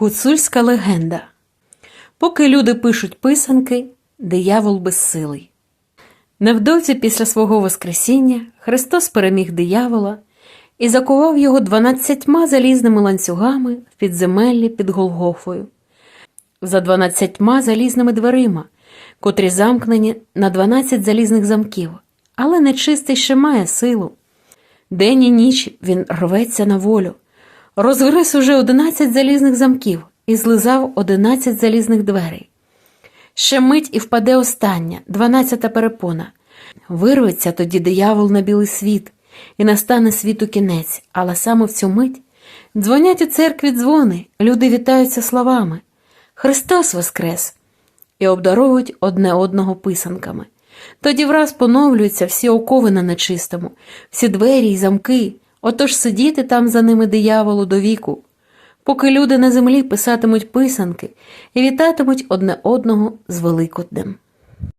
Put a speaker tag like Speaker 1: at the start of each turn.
Speaker 1: Гуцульська легенда. Поки люди пишуть писанки, диявол безсилий. Невдовзі після свого Воскресіння Христос переміг диявола і закував його дванадцятьма залізними ланцюгами в підземеллі під Голгофою, за дванадцятьма залізними дверима, котрі замкнені на дванадцять залізних замків, але нечистий ще має силу. День і ніч він рветься на волю, розгриз уже одинадцять залізних замків і злизав одинадцять залізних дверей. Ще мить і впаде остання, дванадцята перепона. Вирветься тоді диявол на білий світ, і настане світу кінець, але саме в цю мить дзвонять у церкві дзвони, люди вітаються словами Христос Воскрес! і обдаровують одне одного писанками. Тоді враз поновлюються всі окови на нечистому, всі двері й замки, отож сидіти там за ними дияволу до віку, поки люди на землі писатимуть писанки і вітатимуть одне одного з Великоднем.